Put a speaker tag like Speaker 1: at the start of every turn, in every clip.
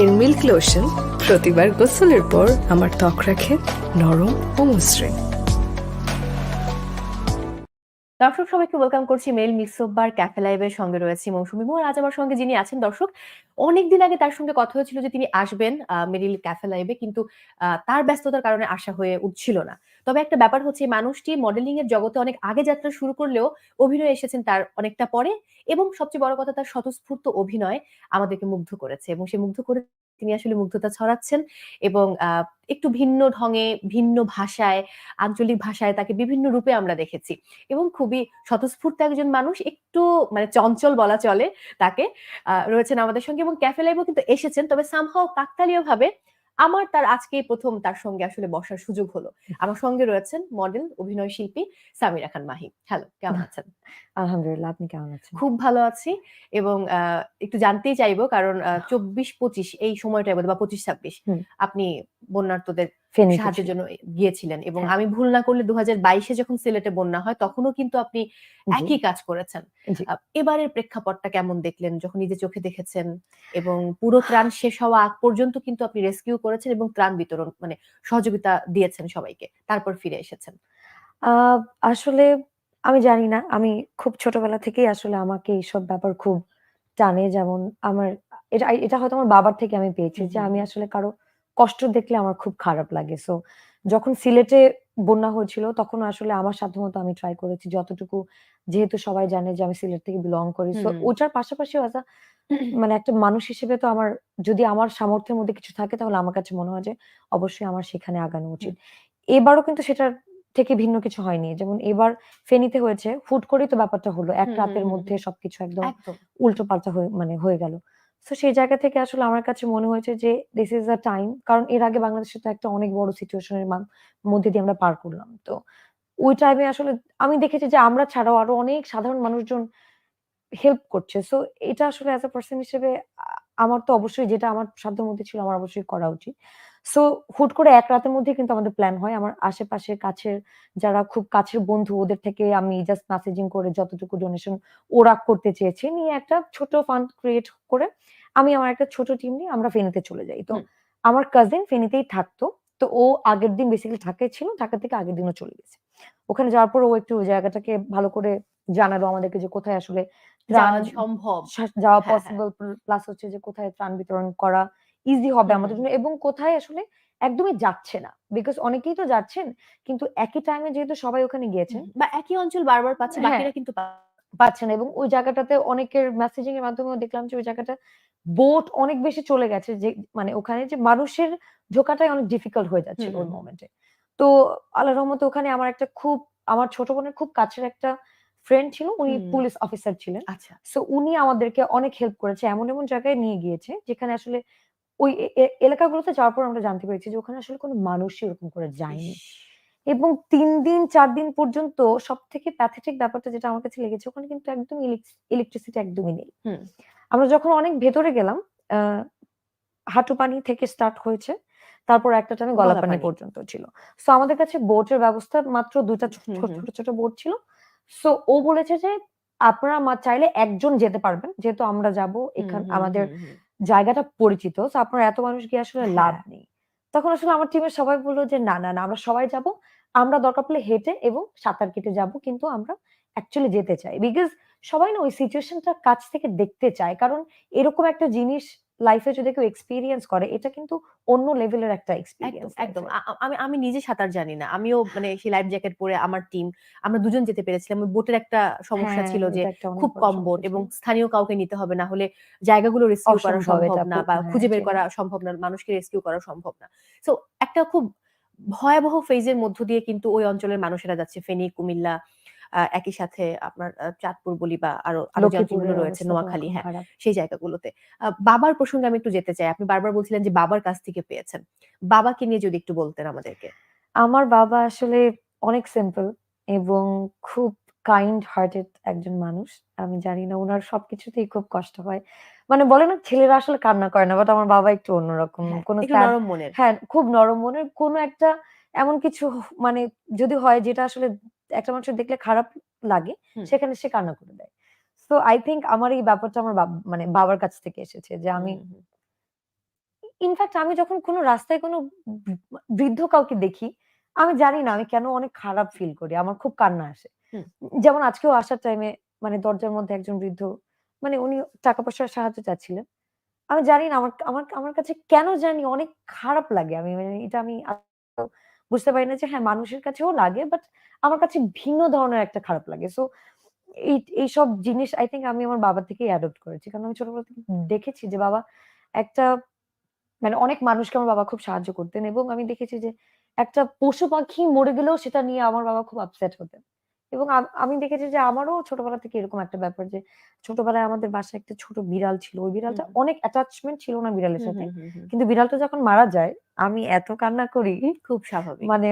Speaker 1: এর milk lotion প্রতিবার গোসলের পর আমার ত্বক রাখে নরম ও মসৃণ।
Speaker 2: দর্শক, সবাইকে ওয়েলকাম করছি মেল মিক্সোবার ক্যাফে লাইভের সঙ্গে রয়েছে মৌসুমী মোহর আজ আমার সঙ্গে যিনি আছেন, দর্শক, অনেকদিন আগে তার সঙ্গে কথা হয়েছিল যে তিনি আসবেন মেরিল ক্যাফে লাইভে কিন্তু তার ব্যস্ততার কারণে আসা হয়ে উঠছিল না। তবে একটা ব্যাপার হচ্ছে মানুষটি মডেলিং এর জগতে অনেক আগে যাত্রা শুরু করলেও অভিনয়ে এসেছেন তার অনেকটা পরে এবং সবচেয়ে বড় কথা তার স্বতঃস্ফূর্ত অভিনয় আমাদেরকে মুগ্ধ করেছে এবং সে মুগ্ধ করে তিনি আসলে মুগ্ধতা ছড়াচ্ছেন এবং একটু ভিন্ন ঢঙে, ভিন্ন ভাষায়, আঞ্চলিক ভাষায় তাকে বিভিন্ন রূপে আমরা দেখেছি এবং খুবই স্বতঃস্ফূর্ত একজন মানুষ, একটু মানে চঞ্চল বলা চলে তাকে রয়েছেন আমাদের সঙ্গে এবং ক্যাফে লাইভও কিন্তু এসেছেন, তবে সামহাও কাকতালীয় ভাবে আমার তার আজকে প্রথম তার সঙ্গে আসলে বসার সুযোগ হলো। আমার সঙ্গে রয়েছেন মডেল অভিনয় শিল্পী সামিরা খান মাহি। হ্যালো কেমন আছেন?
Speaker 3: আলহামদুলিল্লাহ আপনি কেমন আছেন?
Speaker 2: খুব ভালো আছি এবং আহ, একটু জানতেই চাইব কারণ চব্বিশ পঁচিশ এই বোধহয় বা পঁচিশ ছাব্বিশ আপনি বন্যার্তদের
Speaker 3: ফেনীতে
Speaker 2: সাহায্যের জন্য গিয়েছিলেন এবং
Speaker 3: হ্যাঁ।
Speaker 2: আমি ভুল না করলে দু হাজার বাইশে যখন সিলেটে বন্যা হয় তখনও কিন্তু আপনি একই কাজ করেছেন। এবারের প্রেক্ষাপটটা কেমন দেখলেন যখন নিজে চোখে দেখেছেন এবং পুরো ত্রাণ শেষ হওয়া আগ পর্যন্ত কিন্তু আপনি রেস্কিউ করেছেন এবং ত্রাণ বিতরণ মানে সহযোগিতা দিয়েছেন সবাইকে তারপর ফিরে এসেছেন?
Speaker 3: আহ, আসলে আমি জানি না। আমি খুব ছোটবেলা থেকেই আসলে আমাকে এইসব ব্যাপার খুব টানে যেমন আমার এটা এটা হয়তো আমার বাবার থেকে আমি পেয়েছি যে আমি আসলে কারও কষ্ট দেখলে আমার খুব খারাপ লাগে। সো যখন সিলেটে বন্যা হয়েছিল তখন আসলে আমার সাধ্যমতো আমি ট্রাই করেছি যতটুকু যেহেতু সবাই জানে যে আমি সিলেট থেকে বিলং করি। সো ওটার পাশাপাশি মানে একটা মানুষ হিসেবে তো আমার যদি আমার সামর্থ্যের মধ্যে কিছু থাকে তাহলে আমার কাছে মনে হয় যে অবশ্যই আমার সেখানে আগানো উচিত। এবারও কিন্তু সেটার থেকে ভিন্ন কিছু হয়নি। যেমন এবার ফেনীতে হয়েছে হুট করেই তো ব্যাপারটা হলো। এক রাতের মধ্যে সবকিছু একদম উল্টো পাল্টা হয়ে মানে হয়ে গেল। তো সেই জায়গা থেকে আসলে আমার কাছে মনে হয়েছে যে দিস ইজ আ টাইম কারণ এর আগে বাংলাদেশে তো একটা অনেক বড় সিচুয়েশনের মধ্যে দিয়ে আমরা পার করলাম তো ওই টাইমে আসলে আমি দেখেছি যে, আমরা ছাড়াও আরও অনেক সাধারণ মানুষজন হেল্প করছে। সো এটা আসলে অ্যাজ আ পার্সন হিসেবে আমার তো অবশ্যই যেটা আমার সাধ্যের মধ্যে ছিল, আমার অবশ্যই করা উচিত। সো হুট করে এক রাতের মধ্যে কিন্তু আমাদের প্ল্যান হয়। আমার আশেপাশে কাছের যারা খুব কাছের বন্ধু ওদের থেকে আমি জাস্ট মেসেজিং করে যতটুকু ডোনেশন ওরা করতে চেয়েছে নিয়ে একটা ছোট ফান্ড ক্রিয়েট করে আমি আমার একটা ছোট টিম নিয়ে আমরা ফেনীতে চলে যাই। তো আমার কাজিন ফেনীতেই থাকতো। তো ও আগের দিন বেসিক্যালি ঢাকায় ছিল। ঢাকা থেকে আগের দিনও চলে গেছে। ওখানে যাওয়ার পর ও একটু ওই জায়গাটাকে ভালো করে জানালো আমাদেরকে যে কোথায় আসলে
Speaker 2: যাওয়া সম্ভব
Speaker 3: যাওয়া
Speaker 2: হ্যাঁ হ্যাঁ
Speaker 3: পসিবল প্লাস হচ্ছে যে কোথায় ত্রাণ বিতরণ করা ইজি হবে আমাদের জন্য এবং কোথায় আসলে একদমই যাচ্ছে না। বিকজ অনেকেই তো যাচ্ছেন কিন্তু একই টাইমে যেহেতু সবাই ওখানে গিয়েছেন
Speaker 2: বা একই অঞ্চল বারবার পাচ্ছে
Speaker 3: হ্যাঁ।
Speaker 2: বাকিরা কিন্তু
Speaker 3: পাচ্ছে না এবং ওই জায়গাটাতে অনেকের মেসেজিং এর মাধ্যমেও দেখলাম যে ওই জায়গাটা বোট অনেক বেশি চলে গেছে যে মানে ওখানে যে মানুষের ঢোকাটাই অনেক ডিফিকাল্ট হয়ে
Speaker 2: যাচ্ছে
Speaker 3: ওই মোমেন্টে। তো আল্লাহর রহমতে ওখানে আমার একটা খুব আমার ছোট বোনের খুব কাছের একটা ফ্রেন্ড ছিল উনি পুলিশ অফিসার ছিলেন।
Speaker 2: আচ্ছা
Speaker 3: সো উনি আমাদেরকে অনেক হেল্প করেছে। এমন, এমন জায়গায় নিয়ে গিয়েছে যেখানে আসলে ওই এলাকাগুলোতে যাওয়ার পর আমরা জানতে পেরেছি যে ওখানে আসলে কোনো মানুষই ওরকম করে যায়নি। এবং তিন দিন চার দিন পর্যন্ত সবথেকে প্যাথেটিক ব্যাপারটা যেটা আমার কাছে লেগেছে ওখানে কিন্তু একদম ইলেকট্রিসিটি একদমই নেই। আমরা যখন অনেক ভেতরে গেলাম হাঁটু পানি থেকে স্টার্ট হয়েছে। তারপর একটা টাইমে গলা পানি পর্যন্ত ছিল। সো আমাদের কাছে বোটের ব্যবস্থা মাত্র ২ টা ছো
Speaker 2: হুম
Speaker 3: ছোট, ছোট, ছোট বোট ছিল। সো ও বলেছে যে আপনারা মা চাইলে একজন যেতে পারবেন। যেহেতু আমরা যাব এখান আমাদের জায়গাটা পরিচিত। সো আপনার এত মানুষ গিয়ে আসলে লাভ
Speaker 2: হ্যাঁ
Speaker 3: নেই। তখন আসলে আমার টিমের সবাই বলল যে না, না, না আমরা সবাই যাব। আমরা দরকার পড়লে হেঁটে এবং সাঁতার কেটে যাব। কিন্তু আমরা অ্যাকচুয়ালি যেতে চাই। বিকজ সবাই না ওই সিচুয়েশনটা কাছ থেকে দেখতে চায়। কারণ এরকম একটা জিনিস লাইফে যদি কেউ এক্সপিরিয়েন্স করে এটা কিন্তু অন্য লেভেলের একটা এক্সপেরিয়েন্স
Speaker 2: একদম। আমি আমি নিজে সাঁতার জানি না। আমিও মানে সেই লাইফ জ্যাকেট পরে আমার টিম আমরা দুজন যেতে পেরেছিলাম। বোটের একটা সমস্যা
Speaker 3: হ্যাঁ,
Speaker 2: ছিল যে খুব কম বোট এবং স্থানীয় কাউকে নিতে হবে না হলে জায়গাগুলো রেস্কিউ করা সম্ভব না বা
Speaker 3: হ্যাঁ,
Speaker 2: খুঁজে বের করা সম্ভব না মানুষকে রেস্কিউ করা সম্ভব না। সো একটা খুব ভয়াবহ ফেজের মধ্য দিয়ে কিন্তু ওই অঞ্চলের মানুষেরা যাচ্ছে। ফেনী কুমিল্লা একই সাথে আপনার চাঁদপুর বলি বা আরও
Speaker 3: আরও
Speaker 2: রয়েছে নোয়াখালী হ্যাঁ সেই জায়গাগুলোতে বাবার প্রসঙ্গে আমি একটু যেতে চাই আপনি বারবার বলছিলেন যে বাবার কাছ থেকে পেয়েছেন বাবাকে নিয়ে যদি একটু বলতেন আমাদেরকে
Speaker 3: আমার বাবা আসলে অনেক সিম্পল এবং খুব কাইন্ড হার্টেড একজন মানুষ। আমি জানি না উনার সবকিছুতেই খুব কষ্ট হয়। মানে বলে না ছেলেরা আসলে কান্না করে না। বাট আমার বাবা একটু অন্যরকম। কোনো
Speaker 2: কোন
Speaker 3: হ্যাঁ, খুব নরম মনের কোনো একটা এমন কিছু মানে যদি হয় যেটা আসলে একটা মানুষের দেখলে খারাপ লাগে সেখানে সে কান্না করে দেয়। সো আই থিঙ্ক আমার এই ব্যাপারটা আমার মানে বাবার কাছ থেকে এসেছে যে আমি ইনফ্যাক্ট আমি যখন কোনো রাস্তায় কোনো বৃদ্ধ কাউকে দেখি আমি জানি না আমি কেন অনেক খারাপ ফিল করি আমার খুব কান্না আসে। যেমন আজকেও আসার টাইমে মানে দরজার মধ্যে একজন বৃদ্ধ মানে উনি টাকা পয়সার সাহায্য চাচ্ছিলেন। আমি জানি না আমার আমার আমার কাছে কেন জানি অনেক খারাপ লাগে আমি মানে এটা আমি বুঝতে পারি না যে হ্যাঁ মানুষের কাছেও লাগে বাট আমার কাছে ভিন্ন ধরনের একটা খারাপ লাগে। সো এই এইসব জিনিস আই থিঙ্ক আমি আমার বাবা থেকেই অ্যাডপ্ট করেছি। কারণ আমি ছোটবেলা থেকে দেখেছি যে বাবা একটা মানে অনেক মানুষকে আমার বাবা খুব সাহায্য করতেন এবং আমি দেখেছি যে একটা পশু পাখি মরে গেলেও সেটা নিয়ে আমার বাবা খুব আপসেট হতেন। এবং আমি দেখেছি যে আমারও ছোটবেলা থেকে এরকম একটা ব্যাপার যে ছোটবেলায় আমাদের বাসায় একটা ছোট বিড়াল ছিল। ওই বিড়ালটা অনেক অ্যাটাচমেন্ট ছিল না বিড়ালের সাথে। কিন্তু বিড়ালটা যখন মারা যায় আমি এত কান্না করি
Speaker 2: খুব স্বাভাবিক।
Speaker 3: মানে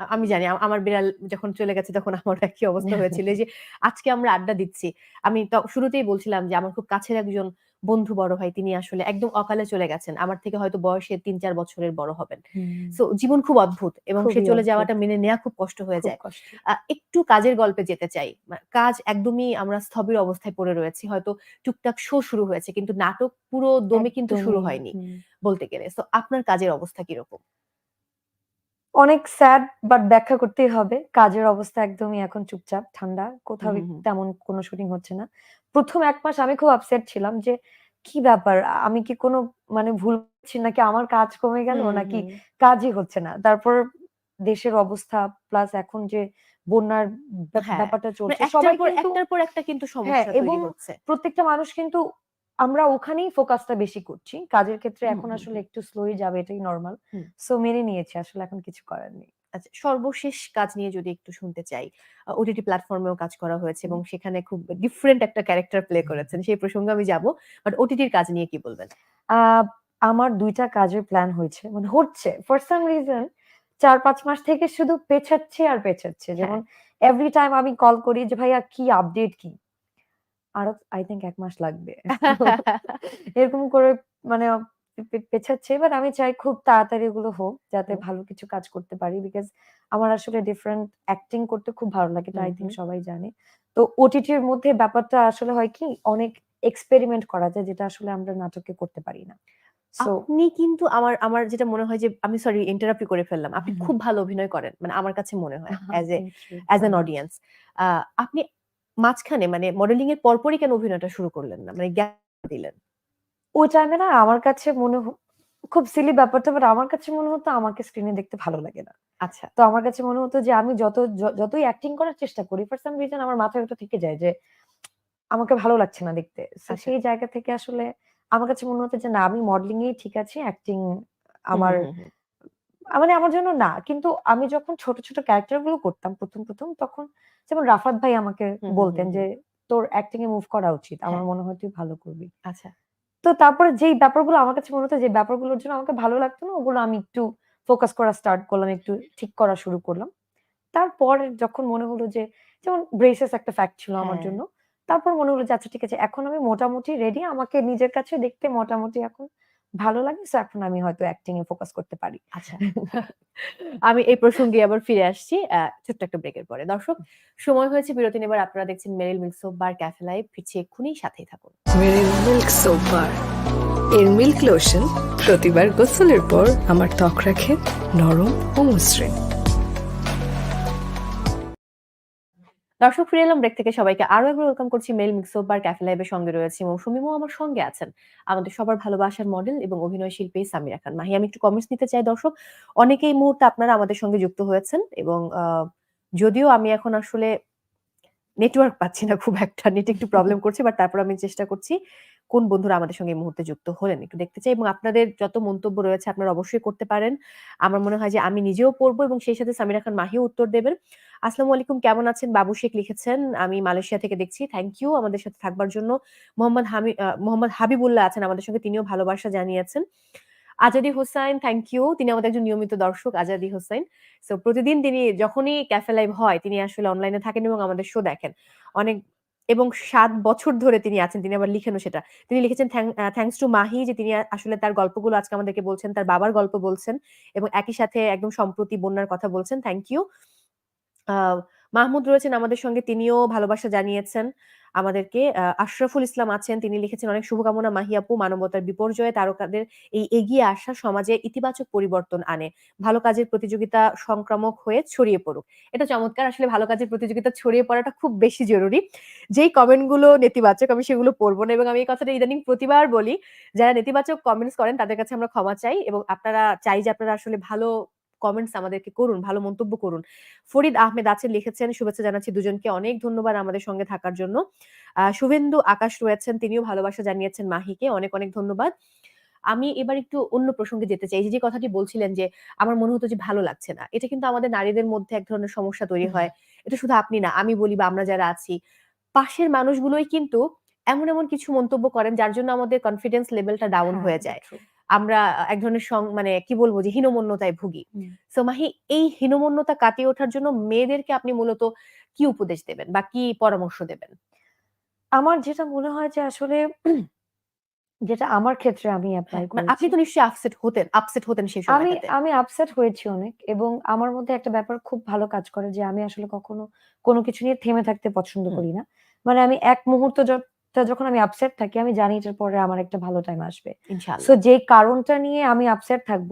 Speaker 2: আমি জানি আমার বিড়াল যখন চলে গেছে তখন আমার একই অবস্থা হয়েছিল। যে আজকে আমরা আড্ডা দিচ্ছি আমি শুরুতেই বলছিলাম যে আমার খুব কাছের একজন বন্ধু বড় ভাই তিনি আসলে একদম অকালে চলে গেছেন। আমার থেকে হয়তো বয়সে তিন চার বছরের বড় হবেন। সো জীবন খুব অদ্ভুত এবং সে চলে যাওয়াটা মেনে নেওয়া খুব কষ্ট হয়ে যায়। একটু কাজের গল্পে যেতে চাই। কাজ একদমই আমরা স্থবির অবস্থায় পড়ে রয়েছি। হয়তো টুকটাক শো শুরু হয়েছে কিন্তু নাটক পুরো দমে কিন্তু শুরু হয়নি বলতে গেলে। তো আপনার কাজের অবস্থা কীরকম?
Speaker 3: অনেক স্যাড বাট ব্যাখ্যা করতেই হবে। কাজের অবস্থা একদমই এখন চুপচাপ ঠান্ডা। কোথাও। তেমন কোনো শুটিং হচ্ছে না। প্রথম এক মাস আমি খুব আপসেট ছিলাম যে কি ব্যাপার? আমি কি কোনো মানে ভুল করছি নাকি আমার কাজ কমে গেল নাকি কাজই হচ্ছে না? তারপর দেশের অবস্থা প্লাস এখন যে বন্যার
Speaker 2: হ্যাঁ,
Speaker 3: ব্যাপারটা
Speaker 2: মানে
Speaker 3: চলছে সবাই কিন্তু
Speaker 2: একটার পর একটা কিন্তু
Speaker 3: হ্যাঁ
Speaker 2: সমস্যা
Speaker 3: এবং প্রত্যেকটা মানুষ কিন্তু আমরা ওখানেই ফোকাসটা বেশি করছি। কাজের ক্ষেত্রে এখন আসলে। একটু স্লোই যাবে এটাই নর্মাল। সো মেনে নিয়েছি আসলে এখন কিছু করার নেই।
Speaker 2: আচ্ছা সর্বশেষ কাজ নিয়ে যদি একটু শুনতে চাই ওটিটি প্ল্যাটফর্মেও কাজ করা হয়েছে এবং সেখানে খুব ডিফারেন্ট একটা ক্যারেক্টার প্লে করেছেন সেই প্রসঙ্গে আমি যাব। বাট ওটিটির কাজ নিয়ে কি বলবেন?
Speaker 3: আহ, আমার দুইটা কাজের প্ল্যান হয়েছে মানে হচ্ছে ফর সাম রিজন চার পাঁচ মাস থেকে শুধু পেছাচ্ছে আর পেছাচ্ছে। যেমন এভরি টাইম আমি কল করি যে ভাইয়া কি আপডেট কি? আরও আই থিঙ্ক এক মাস লাগবে। এরকম করে মানে পে- পেছাচ্ছে। এবার আমি চাই খুব তাড়াতাড়ি এগুলো হোক যাতে
Speaker 2: হুম।
Speaker 3: ভালো কিছু কাজ করতে পারি। বিকজ আমার আসলে ডিফারেন্ট অ্যাক্টিং করতে খুব ভালো লাগে এটা আই থিঙ্ক
Speaker 2: হুম।
Speaker 3: সবাই জানে। তো ওটিটির মধ্যে ব্যাপারটা আসলে হয় কি অনেক এক্সপেরিমেন্ট করা যায় যেটা আসলে আমরা নাটকে করতে পারি না। সো
Speaker 2: আপনি কিন্তু আমার আমার যেটা মনে হয় যে আমি সরি ইন্টারাপ্ট করে ফেললাম। আপনি খুব ভালো অভিনয় করেন মানে আমার কাছে মনে হয় as a as an audience আপনি মাঝখানে মানে মডেলিং এর পরপরই কেন অভিনয়টা শুরু করলেন না? মানে গ্যাপ দিলেন?
Speaker 3: ওই টাইমে না আমার কাছে মনে খুব সিলি ব্যাপারটা বাট আমার কাছে মনে হতো আমাকে স্ক্রিনে দেখতে ভালো লাগে না।
Speaker 2: আচ্ছা।
Speaker 3: তো আমার কাছে মনে হতো যে আমি যত যতই অ্যাক্টিং করার চেষ্টা করি ফর সাম রিজন আমার মাথায় ওটা থেকে যায় যে আমাকে ভালো লাগছে না দেখতে।
Speaker 2: আচ্ছা।
Speaker 3: সেই জায়গা থেকে আসলে আমার কাছে মনে হতো যে না আমি মডেলিং এই ঠিক আছে অ্যাক্টিং আমার মানে আমার জন্য না। কিন্তু আমি যখন ছোট ছোট ক্যারেক্টারগুলো করতাম প্রথম প্রথম তখন যেমন রাফাত ভাই আমাকে বলতেন যে তোর অ্যাক্টিং এ মুভ করা উচিত। আমার
Speaker 2: হ্যাঁ।
Speaker 3: মনে হয় তুই ভালো করবি।
Speaker 2: আচ্ছা।
Speaker 3: তো তারপরে যেই ব্যাপারগুলো আমার কাছে মনে হতো যে ব্যাপারগুলোর জন্য আমাকে ভালো লাগতো না ওগুলো আমি একটু ফোকাস করা স্টার্ট করলাম একটু ঠিক করা শুরু করলাম। তারপর যখন মনে হলো যে যেমন ব্রেসেস একটা ফ্যাক্ট ছিল আমার
Speaker 2: হ্যাঁ।
Speaker 3: জন্য তারপর মনে হলো যে আচ্ছা ঠিক আছে এখন আমি মোটামুটি রেডি আমাকে নিজের কাছে দেখতে মোটামুটি এখন ভালো লাগে সো এখন আমি হয়তো অ্যাক্টিং এ ফোকাস করতে পারি।
Speaker 2: আচ্ছা। আমি এই প্রসঙ্গে আবার ফিরে আসছি আহ, ছোট্ট একটা ব্রেকের পরে। দর্শক সময় হয়েছে বিরতি নেবার। আপনারা দেখছেন Meril milk soap bar cafe live ফিরছি এক্ষুনি সাথেই থাকুন।
Speaker 1: মেরিল মিল্ক সোপ বার এর মিল্ক লোশন প্রতিবার গোসলের পর আমার ত্বক রাখে নরম ও মসৃণ।
Speaker 2: দর্শক, ফিরে এলাম ব্রেক থেকে। সবাইকে আরও একবার ওয়েলকাম করছি মেল মিক্স বার ক্যাফে লাইভের সঙ্গে রয়েছে মৌসুমি মৌ আমার সঙ্গে আছেন আমাদের সবার ভালোবাসার মডেল এবং অভিনয় শিল্পী সামিরা খান। মাহি, আমি একটু কমেন্টস নিতে চাই দর্শক। অনেকেই মুহূর্তে আপনারা আমাদের সঙ্গে যুক্ত হয়েছেন এবং যদিও আমি এখন আসলে নেটওয়ার্ক পাচ্ছি না খুব একটা নেট একটু প্রবলেম করছে বাট তারপর আমি চেষ্টা করছি কোন বন্ধুরা আমাদের সঙ্গে এই মুহূর্তে যুক্ত হলেন একটু দেখতে চাই এবং আপনাদের যত মন্তব্য রয়েছে আপনারা অবশ্যই করতে পারেন। আমার মনে হয় যে আমি নিজেও পড়ব এবং সেই সাথে সামিরা খান মাহিও উত্তর দেবেন। আসসালামু আলাইকুম, কেমন আছেন? বাবু শেখ লিখেছেন, আমি মালয়েশিয়া থেকে দেখছি। থ্যাংক ইউ আমাদের সাথে থাকবার জন্য। মোহাম্মদ হামি মোহাম্মদ হাবিবুল্লাহ আছেন আমাদের সঙ্গে, তিনিও ভালোবাসা জানিয়েছেন। আজাদি হোসাইন থ্যাংক ইউ তিনি আমাদের একজন নিয়মিত দর্শক, আজাদি হোসাইন। সো প্রতিদিন তিনি যখনই ক্যাফে লাইভ হয়, তিনি আসলে অনলাইনে থাকেন এবং আমাদের শো দেখেন। অনেক এবং সাত বছর ধরে তিনি আছেন, তিনি আবার লিখেনও সেটা। তিনি লিখেছেন থ্যাংকস টু মাহি যে তিনি আসলে তার গল্পগুলো আজকে আমাদেরকে বলছেন, তার বাবার গল্প বলছেন এবং একই সাথে একদম সম্প্রতি বন্যার কথা বলছেন, থ্যাংক ইউ। মাহমুদ রয়েছেন আমাদের সঙ্গে, তিনিও ভালোবাসা জানিয়েছেন আমাদেরকে। আশরাফুল ইসলাম আছেন, তিনি লিখেছেন, অনেক শুভকামনা মাহিয়াপু মানবতার বিপর্যয়ে তারকাদের এই এগিয়ে আসা সমাজে ইতিবাচক পরিবর্তন আনে। ভালো কাজের প্রতিযোগিতা সংক্রামক হয়ে ছড়িয়ে পড়ুক। এটা চমৎকার, আসলে ভালো কাজের প্রতিযোগিতা ছড়িয়ে পড়াটা খুব বেশি জরুরি। যেই কমেন্টগুলো নেতিবাচক, আমি সেগুলো পড়ব না এবং আমি এই কথাটা ইদানিং প্রতিবার বলি, যারা নেতিবাচক কমেন্টস করেন তাদের কাছে আমরা ক্ষমা চাই এবং আপনারা, চাই যে আপনারা আসলে ভালো কমেন্টস আমাদেরকে করুন ভালো মন্তব্য করুন। ফরিদ আহমেদ আছেন লিখেছেন শুভেচ্ছা জানাচ্ছি দুজনকে অনেক ধন্যবাদ আমাদের সঙ্গে থাকার জন্য। আহ, শুভেন্দু আকাশ রয়েছেন তিনিও ভালোবাসা জানিয়েছেন মাহিকে অনেক অনেক ধন্যবাদ। আমি এবার একটু অন্য প্রসঙ্গে যেতে চাই যে যে কথাটি বলছিলেন যে আমার মনে হতো যে ভালো লাগছে না এটা কিন্তু আমাদের নারীদের মধ্যে এক ধরনের সমস্যা তৈরি হয়। এটা শুধু আপনি না আমি বলি বা আমরা যারা আছি পাশের মানুষগুলোই কিন্তু এমন এমন কিছু মন্তব্য করেন যার জন্য আমাদের কনফিডেন্স লেভেলটা ডাউন
Speaker 3: হ্যাঁ,
Speaker 2: যায়. আমরা এক ধরনের সং- মানে কি বলব যে হীনমন্যতায় ভুগি। সো মাহি এই হীনমন্যতা কাটিয়ে ওঠার জন্য মেয়েদেরকে আপনি মূলত কি উপদেশ দেবেন বা কি পরামর্শ দেবেন?
Speaker 3: আমার যেটা মনে হয় যে আসলে যেটা আমার ক্ষেত্রে আমি অ্যাপ্লাই
Speaker 2: মানে আপনি তো নিশ্চয়ই আপসেট হতেন আপসেট হতেন সেই
Speaker 3: সময়
Speaker 2: আমি
Speaker 3: আমি আপসেট হয়েছি অনেক এবং আমার মধ্যে একটা ব্যাপার খুব ভালো কাজ করে যে আমি আসলে কখনো কোনো কিছু নিয়ে থেমে থাকতে পছন্দ করি না। মানে আমি এক মুহূর্ত টা যখন আমি আপসেট থাকি আমি জানি এটার পরে আমার একটা ভালো টাইম আসবে। সো যে কারণটা নিয়ে আমি আপসেট থাকব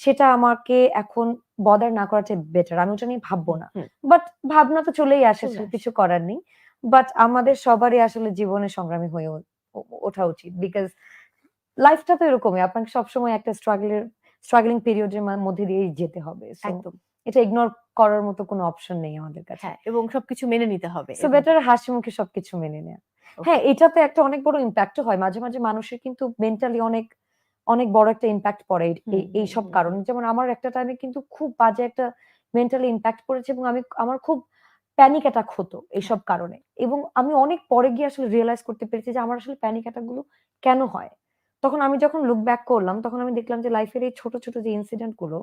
Speaker 3: সেটা আমাকে এখন বদার না করাটাই বেটার আমি ওটা নিয়ে ভাববো না। বাট ভাবনা তো চলেই আসে। কিছু করার নেই। বাট আমাদের সবারই আসলে জীবনে সংগ্রামী হয়ে ওঠা উচিত। বিকজ লাইফটা তো এরকমই। আপনাকে সবসময় একটা স্ট্রাগলের স্ট্রাগলিং পিরিয়ডের মধ্যে দিয়েই যেতে হবে।
Speaker 2: একদম।
Speaker 3: এটা ইগনোর করার মতো কোনো অপশন নেই আমাদের কাছে।
Speaker 2: হ্যাঁ এবং সবকিছু মেনে নিতে হবে।
Speaker 3: সো বেটার হাসি মুখে সবকিছু মেনে নেওয়া. হ্যাঁ এটাতে একটা অনেক বড় ইম্প্যাক্ট হয়। মাঝে মাঝে মানুষের কিন্তু মেন্টালি অনেক অনেক বড় একটা ইম্প্যাক্ট পড়ে এই- সব কারণে। যেমন আমার একটা টাইমে কিন্তু খুব বাজে একটা মেন্টালি ইম্প্যাক্ট পড়েছে এবং আমি আমার খুব প্যানিক অ্যাটাক হতো এইসব কারণে। এবং আমি অনেক পরে গিয়ে আসলে রিয়েলাইজ করতে পেরেছি যে আমার আসলে প্যানিক অ্যাটাকগুলো কেন হয়? তখন আমি যখন লুক ব্যাক করলাম তখন আমি দেখলাম যে লাইফের এই ছোট ছোট যে ইনসিডেন্টগুলো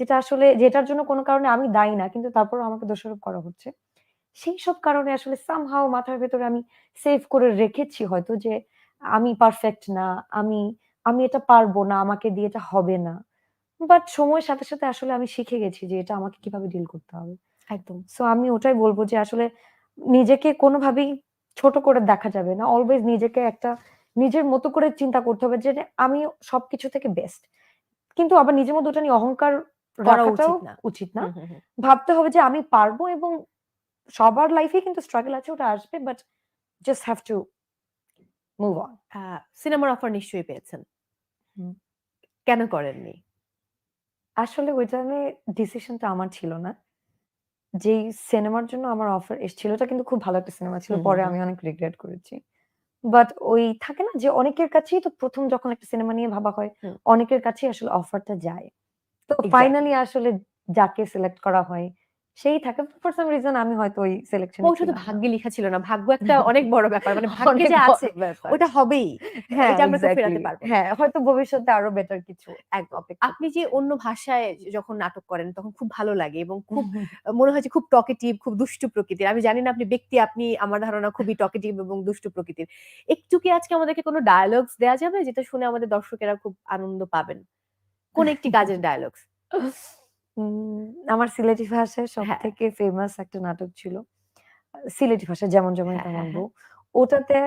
Speaker 3: যেটা আসলে যেটার জন্য কোনো কারণে আমি দায়ী না কিন্তু তারপর আমাকে দোষারোপ করা হচ্ছে। সেই সব কারণে আসলে সামহাও মাথার ভেতরে আমি সেভ করে রেখেছি হয়তো যে আমি পারফেক্ট না আমি আমি এটা পারব না আমাকে দিয়ে এটা হবে না। বাট সময়ের সাথে সাথে আসলে আমি শিখে গেছি যে এটা আমাকে কীভাবে ডিল করতে হবে।
Speaker 2: একদম।
Speaker 3: সো আমি ওটাই বলব যে আসলে নিজেকে কোনোভাবেই ছোট করে দেখা যাবে না। অলওয়েজ নিজেকে একটা নিজের মতো করে চিন্তা করতে হবে যে আমি সবকিছু থেকে বেস্ট কিন্তু আবার নিজের মধ্যে ওটা নিয়ে অহংকার রাখাটাও
Speaker 2: উচিত না।
Speaker 3: ভাবতে হবে যে আমি পারব এবং সবার লাইফে কিন্তু স্ট্রাগল আছে ওটা আসবে but just have to move on
Speaker 2: সিনেমার অফার নিশ্চয়ই পেয়েছেন। কেন করেননি?
Speaker 3: আসলে ওই টাইমে ডিসিশনটা আমার ছিল না। যেই সিনেমার জন্য আমার অফার এসেছিল ওটা কিন্তু খুব ভালো একটা সিনেমা ছিল পরে আমি অনেক রিগ্রেট করেছি। বাট ওই থাকে না যে অনেকের কাছেই তো প্রথম যখন একটা সিনেমা নিয়ে ভাবা হয় অনেকের কাছেই আসলে অফারটা যায়। তো ফাইনালি আসলে যাকে সিলেক্ট করা হয় সেই থাকে। ফর সাম রিজন আমি হয়তো ওই সিলেকশন
Speaker 2: ও শুধু ভাগ্যে লেখা ছিল না। ভাগ্য একটা অনেক বড় ব্যাপার। মানে ভাগ্যে যে আছে ওটা হবেই।
Speaker 3: হ্যাঁ
Speaker 2: এটা আমরা
Speaker 3: exactly.
Speaker 2: ফেরাতে পারব
Speaker 3: হ্যাঁ হয়তো ভবিষ্যতে আরও বেটার কিছু
Speaker 2: একদম
Speaker 3: অপেক্ষা।
Speaker 2: আপনি যে অন্য ভাষায় যখন নাটক করেন তখন খুব ভালো লাগে এবং খুব মনে হয় যে খুব টকেটিভ খুব দুষ্টু প্রকৃতির। আমি জানি না আপনি ব্যক্তি আপনি আমার ধারণা খুবই টকেটিভ এবং দুষ্টু প্রকৃতির। একটু কি আজকে আমাদেরকে কোনো ডায়ালগস দেওয়া যাবে? যেটা শুনে আমাদের দর্শকেরা খুব আনন্দ পাবেন। কোন একটি কাজের ডায়ালগস
Speaker 3: উম, আমার সিলেটি ভাষায় সব
Speaker 2: হ্যাঁ।
Speaker 3: থেকে ফেমাস একটা নাটক ছিল সিলেটি ভাষা যেমন যেমন
Speaker 2: হ্যাঁ,
Speaker 3: তেমন
Speaker 2: হ্যাঁ,
Speaker 3: বউ ওটাতে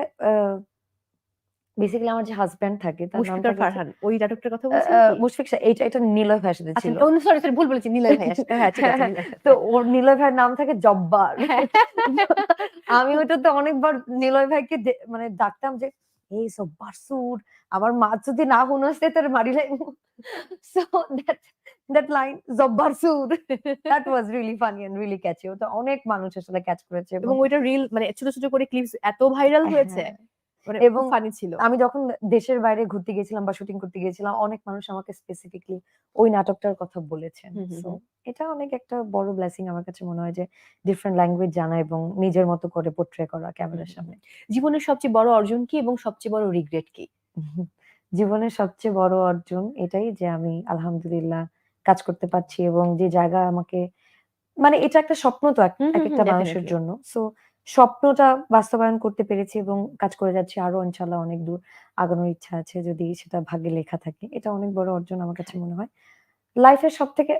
Speaker 3: বেসিক্যালি আমার যে থাকে তার নামটা
Speaker 2: মুশফিকার
Speaker 3: হচ্ছে-
Speaker 2: ফারহান ওই নাটকটার কথা
Speaker 3: আহ,
Speaker 2: বলছেন কি?
Speaker 3: মুশফিক এইটা এটা নিলয়
Speaker 2: আচ্ছা
Speaker 3: ছিল
Speaker 2: সরি সরি ভুল বলেছি নিলয় ভাই আসলে। হ্যাঁ ঠিক আছে
Speaker 3: হ্যাঁ,
Speaker 2: নিলয় ভাই।
Speaker 3: তো ওর নিলয় ভাইয়ের নাম থাকে জব্বার
Speaker 2: হ্যাঁ।
Speaker 3: আমি ওইটাতে অনেকবার নিলয় ভাইকে দে- মানে ডাকতাম যে এই জব্বার সুর আমার মা যদি না শুনছে তার মারি লাই so that that line Jabbar সুর that was really funny and really catchy ওটা অনেক মানুষ আসলে ক্যাচ করেছে
Speaker 2: এবং ওইটা রিল মানে ছোট ছোট করে ক্লিপস এত ভাইরাল হয়েছে
Speaker 3: হ্যাঁ।
Speaker 2: মানে
Speaker 3: এবং
Speaker 2: ফানি ছিল।
Speaker 3: আমি যখন দেশের বাইরে ঘুরতে গেছিলাম বা শুটিং করতে গেছিলাম অনেক মানুষ আমাকে স্পেসিফিকলি ওই নাটকটার কথা বলেছেন। এটা অনেক একটা বড় ব্লেসিং আমার কাছে মনে হয় যে ডিফারেন্ট ল্যাঙ্গুয়েজ জানা এবং নিজের মতো করে পোট্রে করা ক্যামেরার সামনে।
Speaker 2: জীবনের সবচেয়ে বড় অর্জন কি এবং সবচেয়ে বড় রিগ্রেট কি?
Speaker 3: জীবনের সবচেয়ে বড় অর্জন এটাই যে আমি আলহামদুলিল্লাহ কাজ করতে পারছি এবং যে জায়গা আমাকে মানে এটা একটা স্বপ্ন তো এক একটা মানুষের জন্য। সো স্বপ্নটা বাস্তবায়ন করতে পেরেছি এবং কাজ করে যাচ্ছি আরও ইনশাল্লাহ অনেক দূর। আগানোর ইচ্ছা আছে যদি সেটা ভাগ্যে লেখা থাকে। এটা অনেক বড় অর্জন আমার কাছে মনে হয়। লাইফের সব থেকে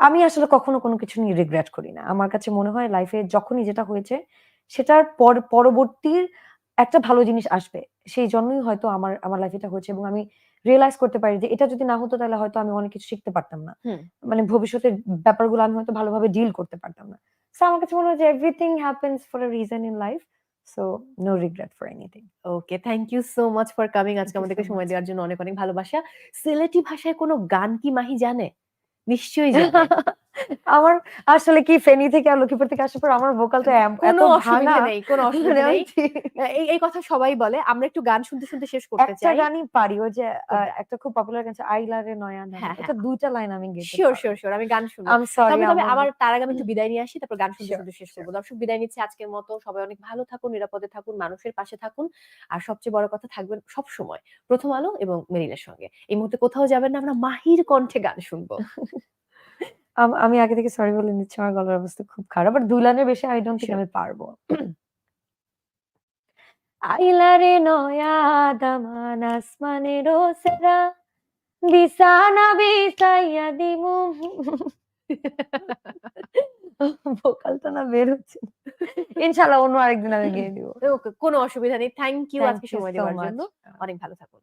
Speaker 3: আমি আসলে কখনো কোনো কিছু নিয়ে রিগ্রেট করি না। আমার কাছে মনে হয় লাইফে যখনই যেটা হয়েছে সেটার পর পরবর্তীর একটা ভালো জিনিস আসবে। সেই জন্যই হয়তো আমার আমার লাইফে এটা হয়েছে এবং আমি রিয়ালাইজ করতে পারি যে এটা যদি না হতো তাহলে হয়তো আমি অনেক কিছু শিখতে পারতাম না। মানে ভবিষ্যতের ব্যাপারগুলো আমি হয়তো ভালোভাবে ডিল করতে পারতাম না। সো আমার কাছে মনে হয় যে everything happens for a reason in life. So no regret for anything.
Speaker 2: Okay, thank you so much for coming আজকে আমাদেরকে সময়। দেওয়ার জন্য অনেক, অনেক ভালোবাসা। সিলেটি ভাষায় কোনো গান কি মাহি জানে? নিশ্চয়ই জানে।
Speaker 3: আমার আসলে কি ফেনী থেকে আর লক্ষ্মীপুর থেকে আসার পর আমার ভোকালটা
Speaker 2: কোনো অসুবিধা নেই, কোনো
Speaker 3: মানে
Speaker 2: অসুবিধা নেই। এই, এই কথা সবাই বলে। আমরা একটু গান শুনতে, শুনতে শেষ করতে চাই একটা
Speaker 3: গানই পারি। ওই যে একটা খুব পপুলার গান আছে আইলা রে নয়া।
Speaker 2: হ্যাঁ,
Speaker 3: এটা
Speaker 2: হ্যাঁ।
Speaker 3: ২ টা লাইন আমি গেতে
Speaker 2: শিওর। Sure, sure. আমি গান শুনব।
Speaker 3: আই
Speaker 2: তবে, তবে
Speaker 3: আমার
Speaker 2: তার আগে আমি একটু বিদায় নিয়ে আসি। তারপর গান শুনতে, শুনতে শেষ। করব। দর্শক বিদায় নিচ্ছি আজকের মতো। সবাই অনেক ভালো থাকুন, নিরাপদে থাকুন, মানুষের পাশে থাকুন। আর সবচেয়ে বড় কথা থাকবেন সবসময় প্রথম আলো এবং মেরিলের সঙ্গে। এই মুহূর্তে কোথাও যাবেন না। আমরা মাহির কণ্ঠে গান শুনব।
Speaker 3: আম আমি আগে থেকে সরি বলে নিচ্ছি। আমার গলার অবস্থা খুব খারাপ। বাট ২ লাইনের বেশি আই ডোন্ট
Speaker 2: শিওর।
Speaker 3: আমি পারব। আইলা রে নয়া দামান আসমানেরও সেরা বিছানা বিছাইয়া দিমু ভোকালটা না বের হচ্ছে ইনশাআল্লাহ অন্য আরেকদিন আমি গিয়ে দিব।
Speaker 2: ওকে, কোনো অসুবিধা নেই। থ্যাংক ইউ আজকে সময় দেওয়ার জন্য। অনেক ভালো থাকুন।